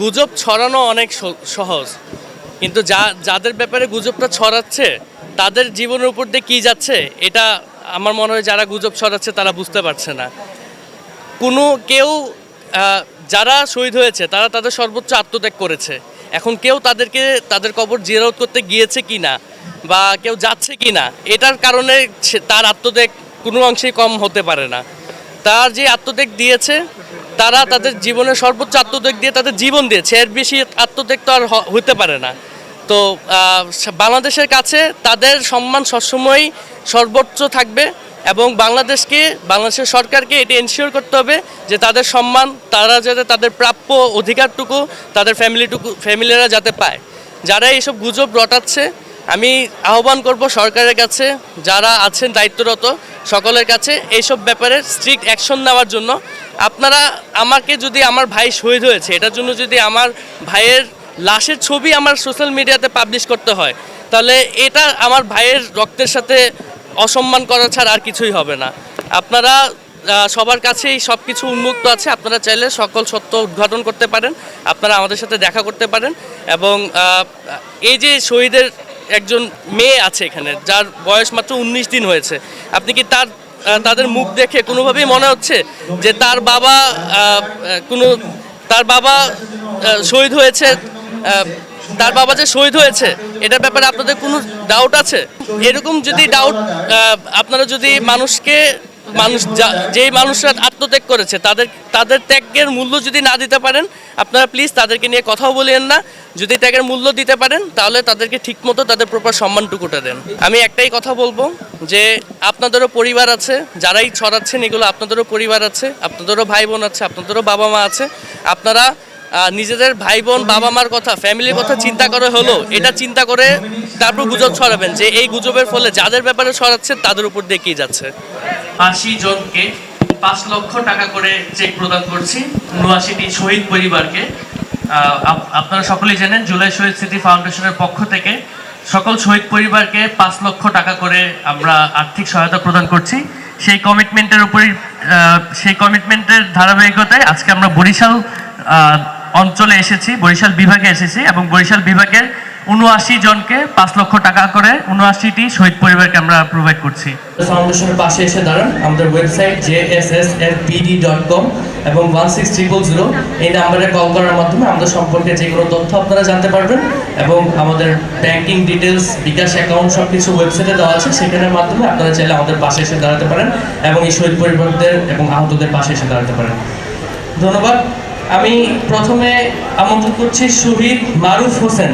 গুজব ছড়ানো অনেক সহজ। কিন্তু যা, যাদের ব্যাপারে গুজবটা ছড়াচ্ছে, তাদের জীবনের উপর দিয়ে কী যাচ্ছে, এটা আমার মনে হয় যারা গুজব ছড়াচ্ছে, তারা বুঝতে পারছে না। কোনো কেউ যারা শহীদ হয়েছে, তারা তাদের সর্বোচ্চ আত্মত্যাগ করেছে। এখন কেউ তাদেরকে, তাদের কবর জিয়ারত করতে গিয়েছে কি না বা কেউ যাচ্ছে কি না এটার কারণে তার আত্মত্যাগ কোনো অংশেই কম হতে পারে না। তার যে আত্মত্যাগ দিয়েছে তারা তাদের জীবনের সর্বোচ্চ আত্মত্যাগ দিয়ে তাদের জীবন দিয়েছে। এর বেশি আত্মত্যাগ তো আর হতে পারে না। তো বাংলাদেশের কাছে তাদের সম্মান সবসময়ই সর্বোচ্চ থাকবে এবং বাংলাদেশকে, বাংলাদেশের সরকারকে এটি এনশিওর করতে হবে যে তাদের সম্মান, তারা যাতে তাদের প্রাপ্য অধিকারটুকু, তাদের ফ্যামিলিটুকু ফ্যামিলিরা যাতে পায়। যারা এইসব গুজব রটাচ্ছে আমি আহ্বান করব সরকারের কাছে, যারা আছেন দায়িত্বরত সকলের কাছে এইসব ব্যাপারে স্ট্রিক্ট অ্যাকশন নেওয়ার জন্য। আপনারা আমাকে যদি আমার ভাই শহীদ হয়েছে, এটার জন্য যদি আমার ভাইয়ের লাশের ছবি আমার সোশ্যাল মিডিয়াতে পাবলিশ করতে হয়, তাহলে এটা আমার ভাইয়ের রক্তের সাথে অসম্মান করা ছাড়া আর কিছুই হবে না। আপনারা সবার কাছেই সব কিছু উন্মুক্ত আছে, আপনারা চাইলে সকল সত্য উদ্ঘাটন করতে পারেন, আপনারা আমাদের সাথে দেখা করতে পারেন এবং এই যে শহীদের একজন মেয়ে আছে এখানে, যার বয়স মাত্র উনিশ দিন হয়েছে। আপনি কি তার তাদের মুখ দেখে কোনোভাবেই মনে হচ্ছে যে তার বাবা কোনো, তার বাবা শহীদ হয়েছে তার বাবা যে শহীদ হয়েছে, এটার ব্যাপারে আপনাদের কোনো ডাউট আছে? এরকম যদি ডাউট আপনারা যদি মানুষকে মানুষ যা- যেই মানুষরা আত্মত্যাগ করেছে, তাদের তাদের ত্যাগের মূল্য যদি না দিতে পারেন, আপনারা প্লিজ তাদেরকে নিয়ে কথাও বলিয়েন না। যদি ত্যাগের মূল্য দিতে পারেন, তাহলে তাদেরকে ঠিকমতো তাদের প্রপার সম্মানটুকুটা দেন। আমি একটাই কথা বলব যে, আপনাদেরও পরিবার আছে, যারাই ছড়াচ্ছেন এগুলো, আপনাদেরও পরিবার আছে, আপনাদেরও ভাই বোন আছে, আপনাদেরও বাবা মা আছে। আপনারা নিজেদের ভাই বোন বাবা মার কথা, ফ্যামিলির কথা চিন্তা করে হলো এটা চিন্তা করে তারপর গুজব ছড়াবেন যে, এই গুজবের ফলে যাদের ব্যাপারে ছড়াচ্ছে, তাদের উপর কি যাচ্ছে? আশি জনকে পাঁচ লক্ষ টাকা করে চেক প্রদান করছি, উনআশিটি শহীদ পরিবারকে। আপনারা সকলেই জানেন, জুলাই শহীদ স্মৃতি ফাউন্ডেশনের পক্ষ থেকে সকল শহীদ পরিবারকে পাঁচ লক্ষ টাকা করে আমরা আর্থিক সহায়তা প্রদান করছি। সেই কমিটমেন্টের উপরই সেই কমিটমেন্টের ধারাবাহিকতায় আজকে আমরা বরিশাল অঞ্চলে এসেছি, বরিশাল বিভাগে এসেছি এবং বরিশাল বিভাগের উনআশি জনকে পাঁচ লক্ষ টাকা করে উনআশিটি শহীদ পরিবারকে আমরা প্রোভাইড করছি। ফাউন্ডেশনের পাশে এসে দাঁড়ান, আমাদের ওয়েবসাইট জে এস এস এর পিডি ডট কম এবং ওয়ান সিক্স ট্রিপল জিরো এই নাম্বারে কল করার মাধ্যমে আমাদের সম্পর্কে যে কোনো তথ্য আপনারা জানতে পারবেন এবং আমাদের ব্যাংকিং ডিটেলস বিকাশ অ্যাকাউন্ট সব কিছু ওয়েবসাইটে দেওয়া আছে, সেখানের মাধ্যমে আপনারা চাইলে আমাদের পাশে এসে দাঁড়াতে পারেন এবং এই শহীদ পরিবারদের এবং আহতদের পাশে এসে দাঁড়াতে পারেন। ধন্যবাদ। আমি প্রথমে আমন্ত্রণ করছি শহীদ মারুফ হোসেন।